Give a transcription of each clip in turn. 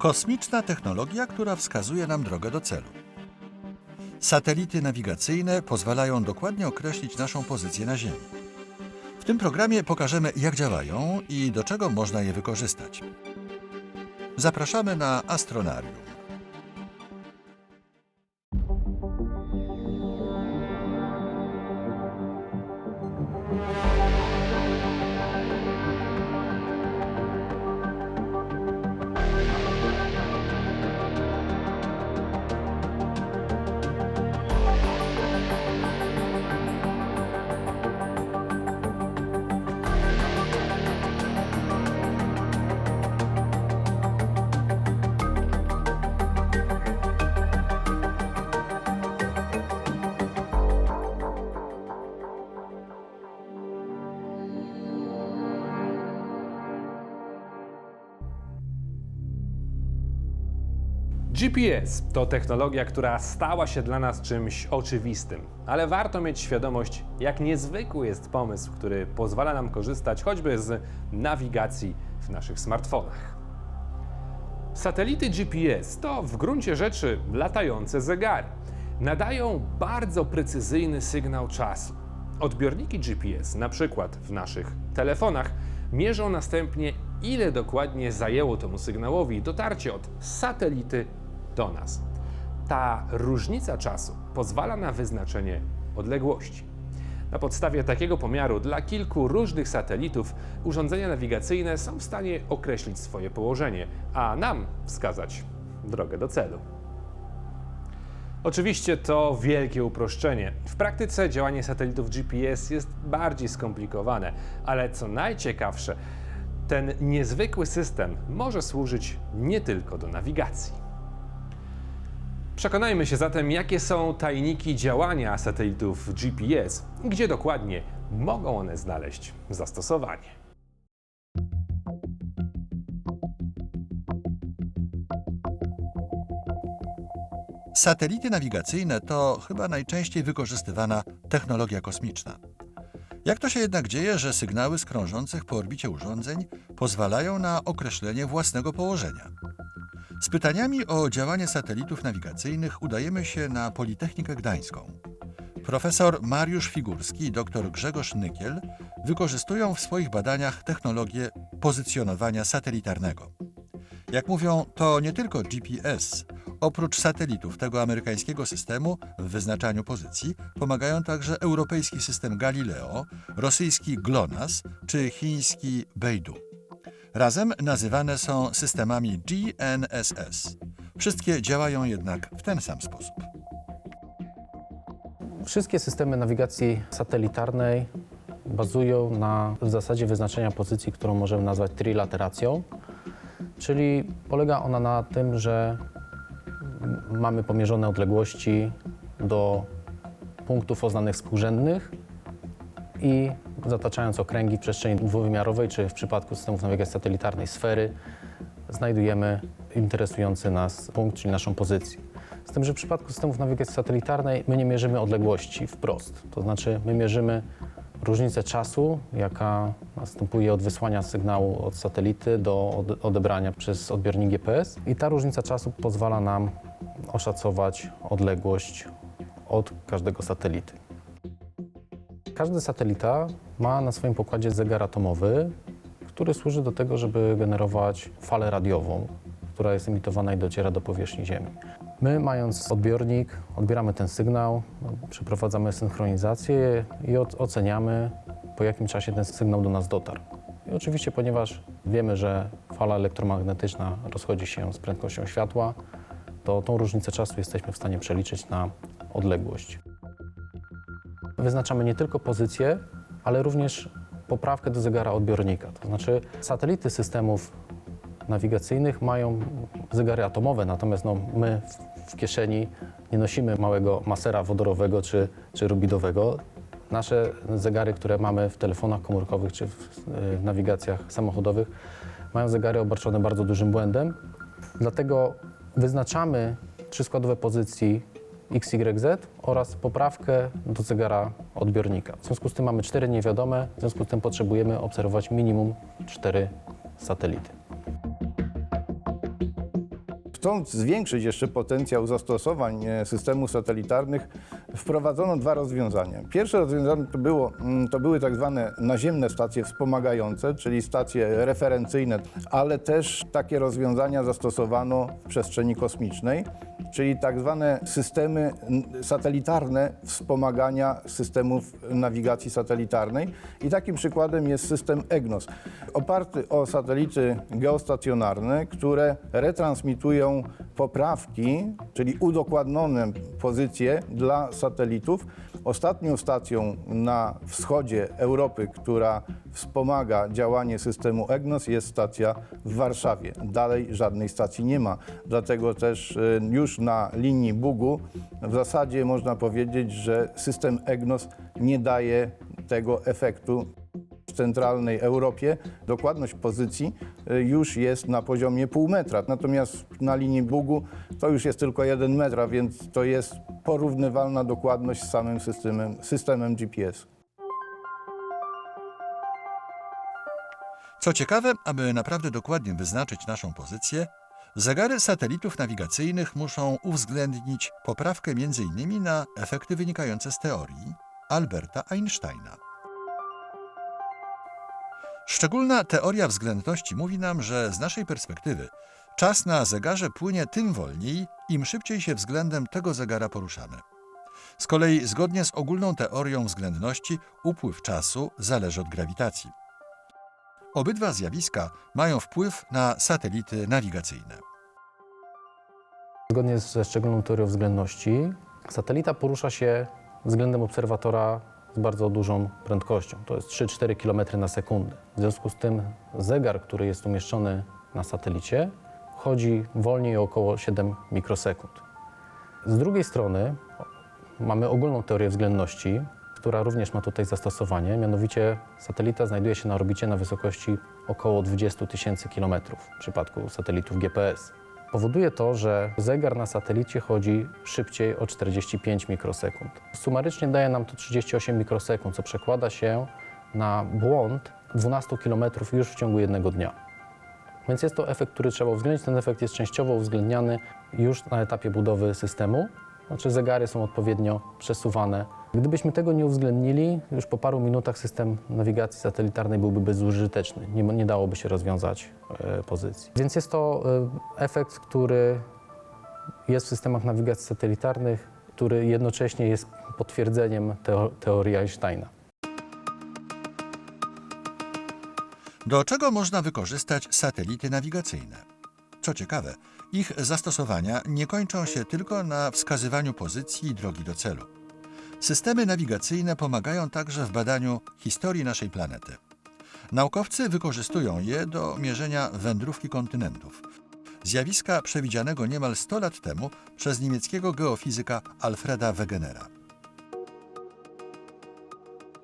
Kosmiczna technologia, która wskazuje nam drogę do celu. Satelity nawigacyjne pozwalają dokładnie określić naszą pozycję na Ziemi. W tym programie pokażemy, jak działają i do czego można je wykorzystać. Zapraszamy na Astronarium. GPS to technologia, która stała się dla nas czymś oczywistym, ale warto mieć świadomość, jak niezwykły jest pomysł, który pozwala nam korzystać choćby z nawigacji w naszych smartfonach. Satelity GPS to w gruncie rzeczy latające zegary. Nadają bardzo precyzyjny sygnał czasu. Odbiorniki GPS, na przykład w naszych telefonach, mierzą następnie, ile dokładnie zajęło temu sygnałowi dotarcie od satelity do nas. Ta różnica czasu pozwala na wyznaczenie odległości. Na podstawie takiego pomiaru dla kilku różnych satelitów urządzenia nawigacyjne są w stanie określić swoje położenie, a nam wskazać drogę do celu. Oczywiście to wielkie uproszczenie. W praktyce działanie satelitów GPS jest bardziej skomplikowane, ale co najciekawsze, ten niezwykły system może służyć nie tylko do nawigacji. Przekonajmy się zatem, jakie są tajniki działania satelitów GPS i gdzie dokładnie mogą one znaleźć zastosowanie. Satelity nawigacyjne to chyba najczęściej wykorzystywana technologia kosmiczna. Jak to się jednak dzieje, że sygnały z krążących po orbicie urządzeń pozwalają na określenie własnego położenia? Z pytaniami o działanie satelitów nawigacyjnych udajemy się na Politechnikę Gdańską. Profesor Mariusz Figurski i dr Grzegorz Nykiel wykorzystują w swoich badaniach technologię pozycjonowania satelitarnego. Jak mówią, to nie tylko GPS. Oprócz satelitów tego amerykańskiego systemu w wyznaczaniu pozycji pomagają także europejski system Galileo, rosyjski GLONASS czy chiński Beidou. Razem nazywane są systemami GNSS. Wszystkie działają jednak w ten sam sposób. Wszystkie systemy nawigacji satelitarnej bazują na w zasadzie wyznaczenia pozycji, którą możemy nazwać trilateracją, czyli polega ona na tym, że mamy pomierzone odległości do punktów oznanych współrzędnych i zataczając okręgi w przestrzeni dwuwymiarowej, czy w przypadku systemów nawigacji satelitarnej sfery, znajdujemy interesujący nas punkt, czyli naszą pozycję. Z tym, że w przypadku systemów nawigacji satelitarnej my nie mierzymy odległości wprost. To znaczy my mierzymy różnicę czasu, jaka następuje od wysłania sygnału od satelity do ode- odebrania przez odbiornik GPS. I ta różnica czasu pozwala nam oszacować odległość od każdego satelity. Każdy satelita ma na swoim pokładzie zegar atomowy, który służy do tego, żeby generować falę radiową, która jest emitowana i dociera do powierzchni Ziemi. My, mając odbiornik, odbieramy ten sygnał, przeprowadzamy synchronizację i oceniamy, po jakim czasie ten sygnał do nas dotarł. I oczywiście, ponieważ wiemy, że fala elektromagnetyczna rozchodzi się z prędkością światła, to tą różnicę czasu jesteśmy w stanie przeliczyć na odległość. Wyznaczamy nie tylko pozycję, ale również poprawkę do zegara odbiornika. To znaczy satelity systemów nawigacyjnych mają zegary atomowe, natomiast no, my w, kieszeni nie nosimy małego masera wodorowego czy, czy rubidowego. Nasze zegary, które mamy w telefonach komórkowych czy w, w nawigacjach samochodowych, mają zegary obarczone bardzo dużym błędem. Dlatego wyznaczamy trzy składowe pozycji XYZ oraz poprawkę do zegara odbiornika. W związku z tym mamy cztery niewiadome, w związku z tym potrzebujemy obserwować minimum cztery satelity. Chcąc zwiększyć jeszcze potencjał zastosowań e, systemów satelitarnych, wprowadzono dwa rozwiązania. Pierwsze rozwiązanie to, było, mm, to były tak zwane naziemne stacje wspomagające, czyli stacje referencyjne, ale też takie rozwiązania zastosowano w przestrzeni kosmicznej, czyli tak zwane systemy satelitarne wspomagania systemów nawigacji satelitarnej. I takim przykładem jest system EGNOS, oparty o satelity geostacjonarne, które retransmitują poprawki, czyli udokładnione pozycje dla satelitów. Ostatnią stacją na wschodzie Europy, która wspomaga działanie systemu EGNOS jest stacja w Warszawie. Dalej żadnej stacji nie ma. Dlatego też y, już na linii Bugu w zasadzie można powiedzieć, że system EGNOS nie daje tego efektu centralnej Europie dokładność pozycji y, już jest na poziomie pół metra, natomiast na linii Bugu to już jest tylko jeden metr, a więc to jest porównywalna dokładność z samym systemem, systemem GPS. Co ciekawe, aby naprawdę dokładnie wyznaczyć naszą pozycję, zegary satelitów nawigacyjnych muszą uwzględnić poprawkę m.in. na efekty wynikające z teorii Alberta Einsteina. Szczególna teoria względności mówi nam, że z naszej perspektywy czas na zegarze płynie tym wolniej, im szybciej się względem tego zegara poruszamy. Z kolei, zgodnie z ogólną teorią względności, upływ czasu zależy od grawitacji. Obydwa zjawiska mają wpływ na satelity nawigacyjne. Zgodnie ze szczególną teorią względności, satelita porusza się względem obserwatora z bardzo dużą prędkością. To jest 3-4 km na sekundę. W związku z tym zegar, który jest umieszczony na satelicie, chodzi wolniej o około 7 mikrosekund. Z drugiej strony mamy ogólną teorię względności, która również ma tutaj zastosowanie. Mianowicie satelita znajduje się na orbicie na wysokości około 20 tysięcy kilometrów w przypadku satelitów GPS. Powoduje to, że zegar na satelicie chodzi szybciej o 45 mikrosekund. Sumarycznie daje nam to 38 mikrosekund, co przekłada się na błąd 12 km już w ciągu jednego dnia. Więc jest to efekt, który trzeba uwzględnić. Ten efekt jest częściowo uwzględniany już na etapie budowy systemu. Znaczy zegary są odpowiednio przesuwane. Gdybyśmy tego nie uwzględnili, już po paru minutach system nawigacji satelitarnej byłby bezużyteczny. Nie, nie dałoby się rozwiązać e, pozycji. Więc jest to e, efekt, który jest w systemach nawigacji satelitarnych, który jednocześnie jest potwierdzeniem teo- teorii Einsteina. Do czego można wykorzystać satelity nawigacyjne? Co ciekawe, ich zastosowania nie kończą się tylko na wskazywaniu pozycji i drogi do celu. Systemy nawigacyjne pomagają także w badaniu historii naszej planety. Naukowcy wykorzystują je do mierzenia wędrówki kontynentów. Zjawiska przewidzianego niemal 100 lat temu przez niemieckiego geofizyka Alfreda Wegenera.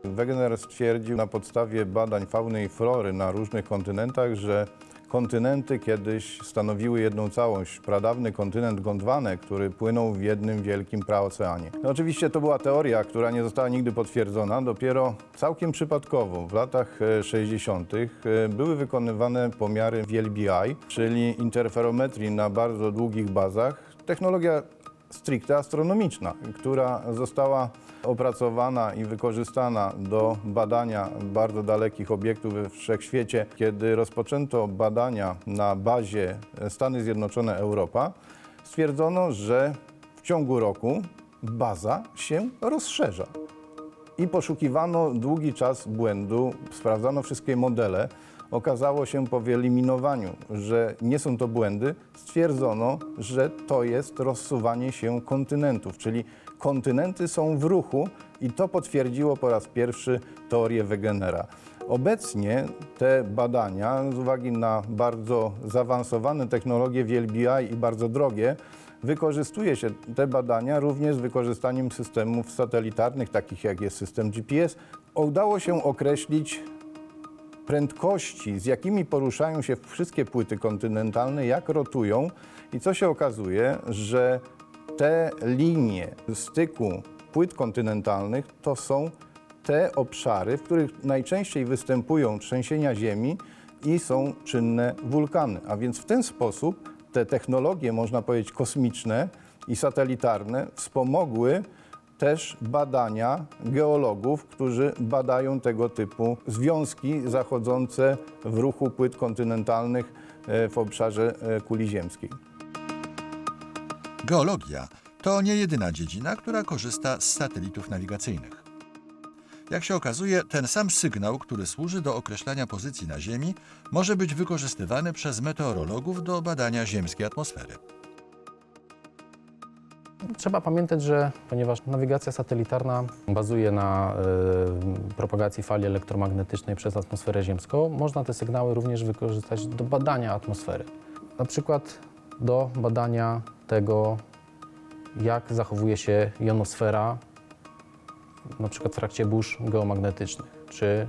Wegener stwierdził na podstawie badań fauny i flory na różnych kontynentach, że kontynenty kiedyś stanowiły jedną całość. Pradawny kontynent Gondwane, który płynął w jednym wielkim praoceanie. No oczywiście to była teoria, która nie została nigdy potwierdzona. Dopiero całkiem przypadkowo w latach e, 60. e, były wykonywane pomiary w LBI, czyli interferometrii na bardzo długich bazach. Technologia stricte astronomiczna, która została opracowana i wykorzystana do badania bardzo dalekich obiektów we wszechświecie. Kiedy rozpoczęto badania na bazie Stany Zjednoczone Europa, stwierdzono, że w ciągu roku baza się rozszerza. I poszukiwano długi czas błędu, sprawdzano wszystkie modele. Okazało się po wyeliminowaniu, że nie są to błędy, stwierdzono, że to jest rozsuwanie się kontynentów, czyli kontynenty są w ruchu i to potwierdziło po raz pierwszy teorię Wegenera. Obecnie te badania, z uwagi na bardzo zaawansowane technologie w LBI i bardzo drogie, Wykorzystuje się te badania również z wykorzystaniem systemów satelitarnych, takich jak jest system GPS. Udało się określić prędkości, z jakimi poruszają się wszystkie płyty kontynentalne, jak rotują i co się okazuje, że te linie styku płyt kontynentalnych to są te obszary, w których najczęściej występują trzęsienia ziemi i są czynne wulkany. A więc w ten sposób te technologie, można powiedzieć, kosmiczne i satelitarne wspomogły też badania geologów, którzy badają tego typu związki zachodzące w ruchu płyt kontynentalnych e, w obszarze e, kuli ziemskiej. Geologia to nie jedyna dziedzina, która korzysta z satelitów nawigacyjnych. Jak się okazuje, ten sam sygnał, który służy do określania pozycji na Ziemi, może być wykorzystywany przez meteorologów do badania ziemskiej atmosfery. Trzeba pamiętać, że ponieważ nawigacja satelitarna bazuje na y, propagacji fali elektromagnetycznej przez atmosferę ziemską, można te sygnały również wykorzystać do badania atmosfery. Na przykład do badania tego, jak zachowuje się jonosfera, na przykład w trakcie burz geomagnetycznych, czy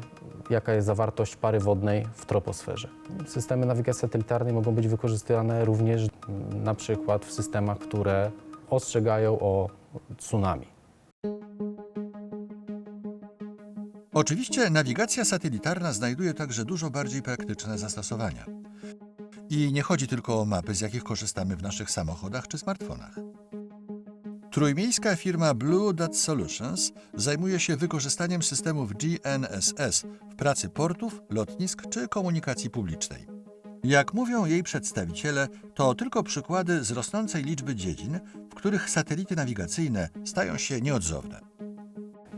jaka jest zawartość pary wodnej w troposferze. Systemy nawigacji satelitarnej mogą być wykorzystywane również na przykład w systemach, które ostrzegają o tsunami. Oczywiście nawigacja satelitarna znajduje także dużo bardziej praktyczne zastosowania. I nie chodzi tylko o mapy, z jakich korzystamy w naszych samochodach czy smartfonach. Trójmiejska firma Blue Dot Solutions zajmuje się wykorzystaniem systemów GNSS w pracy portów, lotnisk czy komunikacji publicznej. Jak mówią jej przedstawiciele, to tylko przykłady z rosnącej liczby dziedzin, w których satelity nawigacyjne stają się nieodzowne.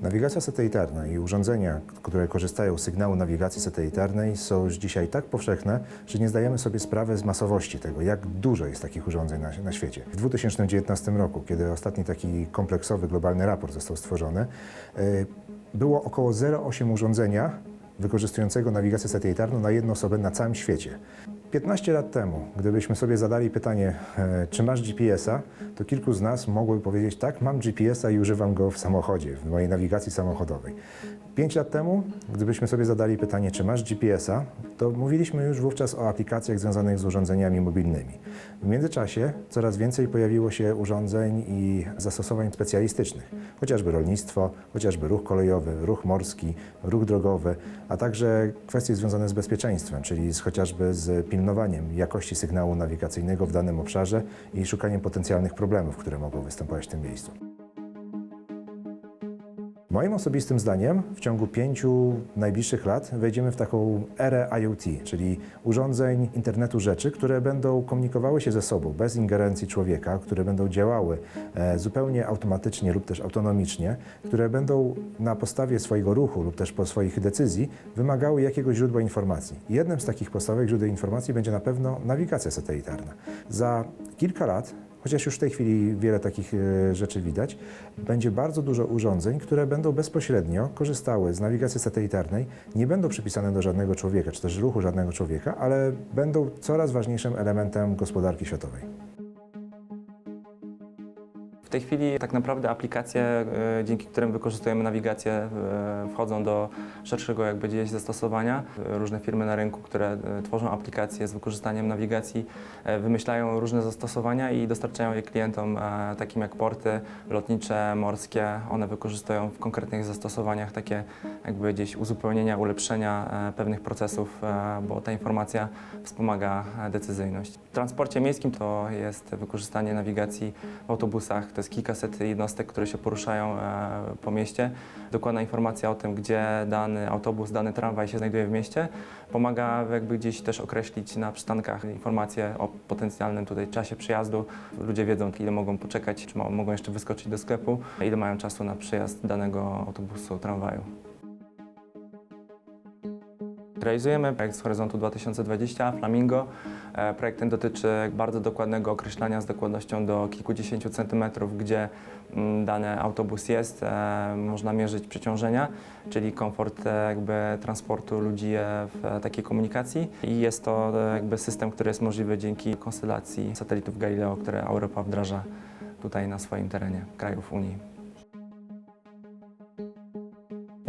Nawigacja satelitarna i urządzenia, które korzystają z sygnału nawigacji satelitarnej są już dzisiaj tak powszechne, że nie zdajemy sobie sprawy z masowości tego, jak dużo jest takich urządzeń na, na świecie. W 2019 roku, kiedy ostatni taki kompleksowy globalny raport został stworzony, y, było około 0,8 urządzenia wykorzystującego nawigację satelitarną na jedną osobę na całym świecie. 15 lat temu, gdybyśmy sobie zadali pytanie, e, czy masz GPS-a, to kilku z nas mogłoby powiedzieć, tak, mam GPS-a i używam go w samochodzie, w mojej nawigacji samochodowej. 5 lat temu, gdybyśmy sobie zadali pytanie, czy masz GPS-a, to mówiliśmy już wówczas o aplikacjach związanych z urządzeniami mobilnymi. W międzyczasie coraz więcej pojawiło się urządzeń i zastosowań specjalistycznych, chociażby rolnictwo, chociażby ruch kolejowy, ruch morski, ruch drogowy, a także kwestie związane z bezpieczeństwem, czyli z, chociażby z pilnowaniem jakości sygnału nawigacyjnego w danym obszarze i szukaniem potencjalnych problemów, które mogą występować w tym miejscu. Moim osobistym zdaniem w ciągu pięciu najbliższych lat wejdziemy w taką erę IoT, czyli urządzeń internetu rzeczy, które będą komunikowały się ze sobą bez ingerencji człowieka, które będą działały e, zupełnie automatycznie lub też autonomicznie, które będą na podstawie swojego ruchu lub też po swoich decyzji wymagały jakiegoś źródła informacji. Jednym z takich podstawowych źródeł informacji będzie na pewno nawigacja satelitarna. Za kilka lat chociaż już w tej chwili wiele takich e, rzeczy widać, będzie bardzo dużo urządzeń, które będą bezpośrednio korzystały z nawigacji satelitarnej, nie będą przypisane do żadnego człowieka, czy też ruchu żadnego człowieka, ale będą coraz ważniejszym elementem gospodarki światowej. W tej chwili tak naprawdę aplikacje, e, dzięki którym wykorzystujemy nawigację, e, wchodzą do szerszego jakby gdzieś zastosowania. E, Różne firmy na rynku, które tworzą aplikacje z wykorzystaniem nawigacji, wymyślają różne zastosowania i dostarczają je klientom, takim jak porty lotnicze, morskie. One wykorzystują w konkretnych zastosowaniach takie jakby gdzieś uzupełnienia, ulepszenia pewnych procesów, bo ta informacja wspomaga decyzyjność. W transporcie miejskim to jest wykorzystanie nawigacji w autobusach. To jest kilkaset jednostek, które się poruszają e, po mieście. Dokładna informacja o tym, gdzie dany autobus, dany tramwaj się znajduje w mieście, pomaga jakby gdzieś też określić na przystankach informacje o potencjalnym tutaj czasie przyjazdu. Ludzie wiedzą, ile mogą poczekać, czy mo- mogą jeszcze wyskoczyć do sklepu, ile mają czasu na przyjazd danego autobusu, tramwaju. Realizujemy projekt z Horyzontu 2020 Flamingo. E, Projekt ten dotyczy bardzo dokładnego określania z dokładnością do kilkudziesięciu centymetrów, gdzie mm, dany autobus jest. E, Można mierzyć przeciążenia, czyli komfort e, jakby transportu ludzi w takiej komunikacji. I jest to jakby system, który jest możliwy dzięki konstelacji satelitów Galileo, które Europa wdraża tutaj na swoim terenie krajów Unii.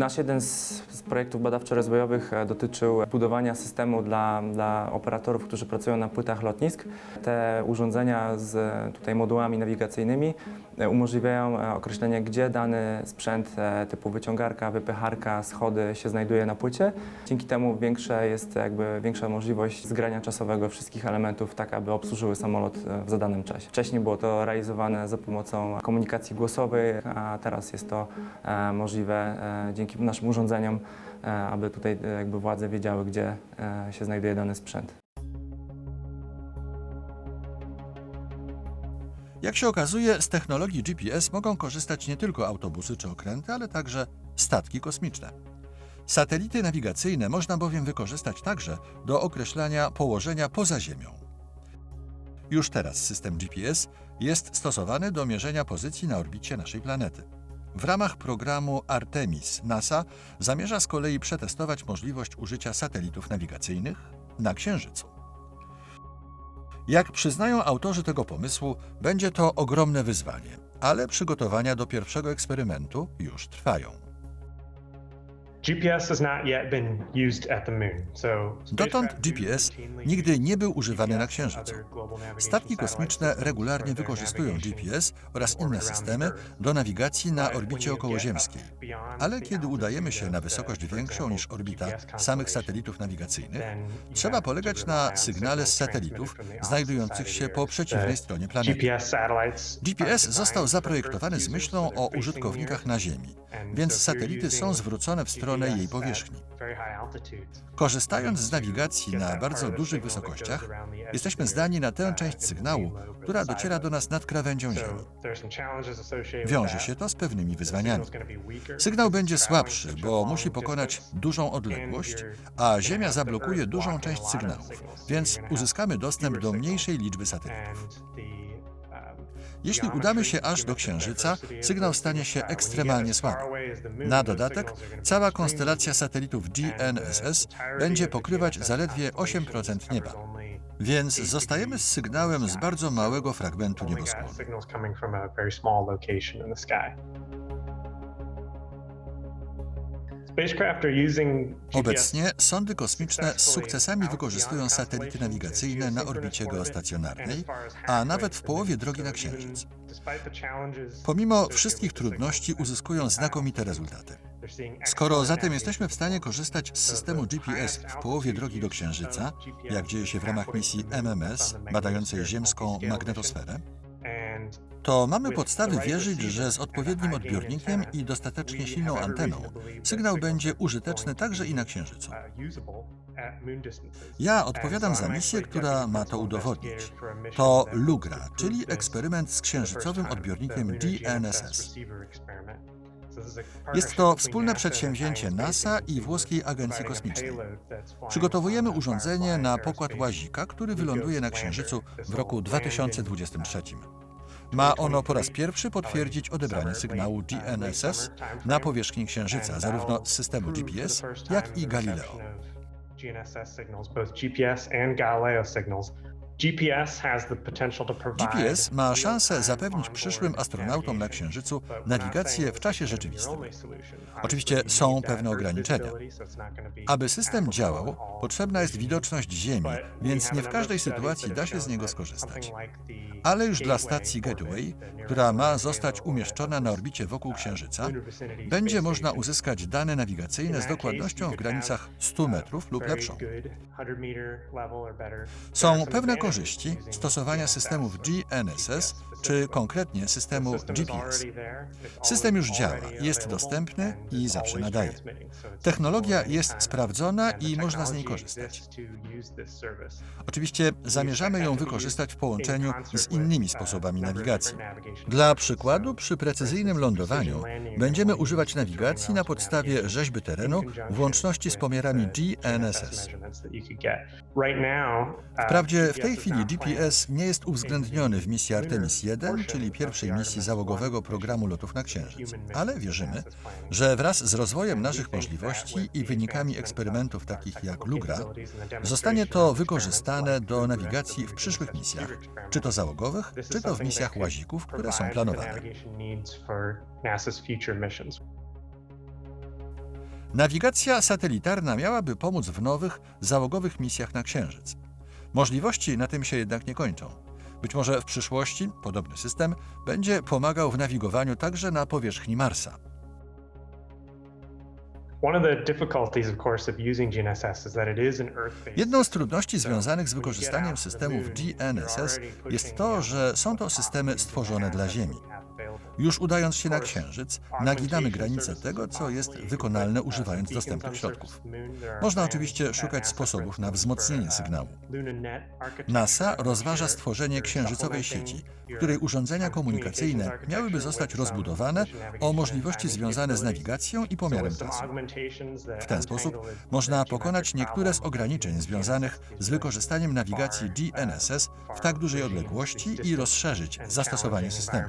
Nasz jeden z, z projektów badawczo-rozwojowych e, dotyczył budowania systemu dla, dla operatorów, którzy pracują na płytach lotnisk. Te urządzenia z tutaj modułami nawigacyjnymi e, umożliwiają e, określenie, gdzie dany sprzęt typu wyciągarka, wypycharka, schody się znajduje na płycie. Dzięki temu większa jest jakby większa możliwość zgrania czasowego wszystkich elementów, tak aby obsłużyły samolot w zadanym czasie. Wcześniej było to realizowane za pomocą komunikacji głosowej, a teraz jest to możliwe e, naszym urządzeniom, e, aby tutaj e, jakby władze wiedziały, gdzie e, się znajduje dany sprzęt. Jak się okazuje, z technologii GPS mogą korzystać nie tylko autobusy czy okręty, ale także statki kosmiczne. Satelity nawigacyjne można bowiem wykorzystać także do określania położenia poza Ziemią. Już teraz system GPS jest stosowany do mierzenia pozycji na orbicie naszej planety. W ramach programu Artemis NASA zamierza z kolei przetestować możliwość użycia satelitów nawigacyjnych na Księżycu. Jak przyznają autorzy tego pomysłu, będzie to ogromne wyzwanie, ale przygotowania do pierwszego eksperymentu już trwają. Dotąd GPS nigdy nie był używany na Księżycu. Statki kosmiczne regularnie wykorzystują GPS oraz in inne systemy do nawigacji na orbicie okołoziemskiej. Ale kiedy udajemy się na wysokość większą niż orbita samych satelitów nawigacyjnych, trzeba polegać na sygnale z satelitów znajdujących się po przeciwnej stronie planety. GPS został zaprojektowany z myślą o użytkownikach na Ziemi, więc satelity są zwrócone w stronę jej GPS powierzchni. Korzystając z nawigacji na bardzo dużych wysokościach, jesteśmy zdani na tę część sygnału, która dociera do nas nad krawędzią Ziemi. Wiąże się to z pewnymi wyzwaniami. Sygnał będzie słabszy, bo musi pokonać dużą odległość, a Ziemia zablokuje dużą część sygnałów, więc uzyskamy dostęp do mniejszej liczby satelitów. Jeśli udamy się aż do Księżyca, sygnał stanie się ekstremalnie słaby. Na dodatek, cała konstelacja satelitów GNSS będzie pokrywać zaledwie 8% nieba, więc zostajemy z sygnałem z bardzo małego fragmentu nieboskłonu. Obecnie sondy kosmiczne z sukcesami wykorzystują satelity nawigacyjne na orbicie geostacjonarnej, a nawet w połowie drogi na Księżyc. Pomimo wszystkich trudności uzyskują znakomite rezultaty. Skoro zatem jesteśmy w stanie korzystać z systemu GPS w połowie drogi do Księżyca, jak dzieje się w ramach misji MMS badającej ziemską magnetosferę, to mamy podstawy wierzyć, że z odpowiednim odbiornikiem i dostatecznie silną anteną sygnał będzie użyteczny także i na Księżycu. Ja odpowiadam za misję, która ma to udowodnić. To LUGRA, czyli eksperyment z księżycowym odbiornikiem GNSS. Jest to wspólne przedsięwzięcie NASA i włoskiej agencji kosmicznej. Przygotowujemy urządzenie na pokład łazika, który wyląduje na Księżycu w roku 2023. Ma ono po raz pierwszy potwierdzić odebranie sygnału GNSS na powierzchni Księżyca, zarówno z systemu GPS, jak i Galileo. GNSS signals, both GPS and Galileo signals. GPS ma szansę zapewnić przyszłym astronautom na Księżycu nawigację w czasie rzeczywistym. Oczywiście są pewne ograniczenia. Aby system działał, potrzebna jest widoczność Ziemi, więc nie w każdej sytuacji da się z niego skorzystać. Ale już dla stacji Gateway, która ma zostać umieszczona na orbicie wokół Księżyca, będzie można uzyskać dane nawigacyjne z dokładnością w granicach have, 100 uh, metrów lub lepszą. good 100 meter level or better. There are Są pewne korzyści stosowania systemów GNSS, czy konkretnie systemu GPS. System już działa, jest dostępny i zawsze nadaje. Technologia jest sprawdzona i można z niej korzystać. Oczywiście zamierzamy ją wykorzystać w połączeniu z innymi sposobami nawigacji. Dla przykładu, przy precyzyjnym lądowaniu będziemy używać nawigacji na podstawie rzeźby terenu w łączności z pomiarami GNSS. Wprawdzie w tej chwili GPS nie jest uwzględniony w misji Artemis 1, czyli pierwszej misji załogowego programu lotów na Księżyc, ale wierzymy, że wraz z rozwojem naszych możliwości i wynikami eksperymentów takich jak LUGRA, zostanie to wykorzystane do nawigacji w przyszłych misjach, czy to załogowych, czy to w misjach łazików, które są planowane. Nawigacja satelitarna miałaby pomóc w nowych, załogowych misjach na Księżyc. Możliwości na tym się jednak nie kończą. Być może w przyszłości podobny system będzie pomagał w nawigowaniu także na powierzchni Marsa. Jedną z trudności związanych z wykorzystaniem systemów GNSS jest to, że są to systemy stworzone dla Ziemi. Już udając się na Księżyc, naginamy granice tego, co jest wykonalne używając dostępnych środków. Można oczywiście szukać sposobów na wzmocnienie sygnału. NASA rozważa stworzenie księżycowej sieci, w której urządzenia komunikacyjne miałyby zostać rozbudowane o możliwości związane z nawigacją i pomiarem czasu. W ten sposób można pokonać niektóre z ograniczeń związanych z wykorzystaniem nawigacji GNSS w tak dużej odległości i rozszerzyć zastosowanie systemu.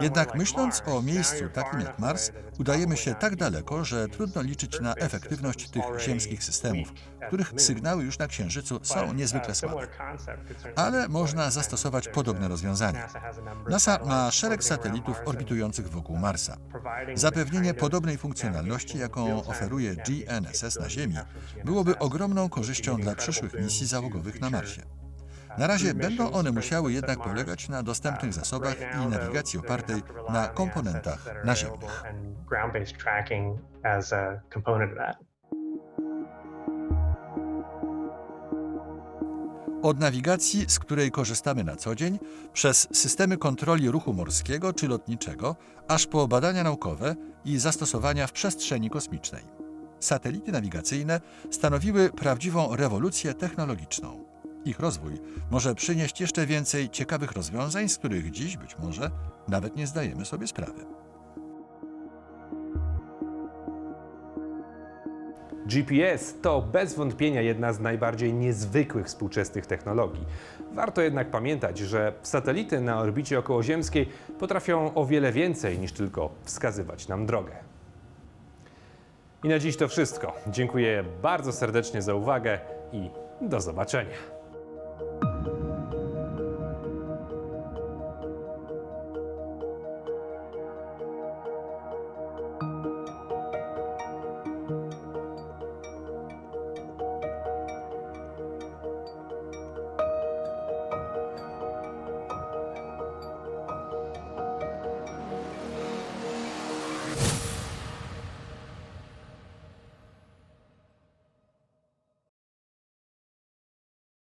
Jednak myśląc o miejscu takim jak Mars, udajemy się tak daleko, że trudno liczyć na efektywność tych ziemskich systemów, których sygnały już na Księżycu są niezwykle słabe. Ale można zastosować podobne rozwiązania. NASA ma szereg satelitów orbitujących wokół Marsa. Zapewnienie podobnej funkcjonalności, jaką oferuje GNSS na Ziemi, byłoby ogromną korzyścią dla przyszłych misji załogowych na Marsie. Na razie będą one musiały jednak polegać na dostępnych zasobach i nawigacji opartej na komponentach naziemnych. Od nawigacji, z której korzystamy na co dzień, przez systemy kontroli ruchu morskiego czy lotniczego, aż po badania naukowe i zastosowania w przestrzeni kosmicznej. Satelity nawigacyjne stanowiły prawdziwą rewolucję technologiczną. Ich rozwój może przynieść jeszcze więcej ciekawych rozwiązań, z których dziś być może nawet nie zdajemy sobie sprawy. GPS to bez wątpienia jedna z najbardziej niezwykłych współczesnych technologii. Warto jednak pamiętać, że satelity na orbicie okołoziemskiej potrafią o wiele więcej niż tylko wskazywać nam drogę. I na dziś to wszystko. Dziękuję bardzo serdecznie za uwagę i do zobaczenia.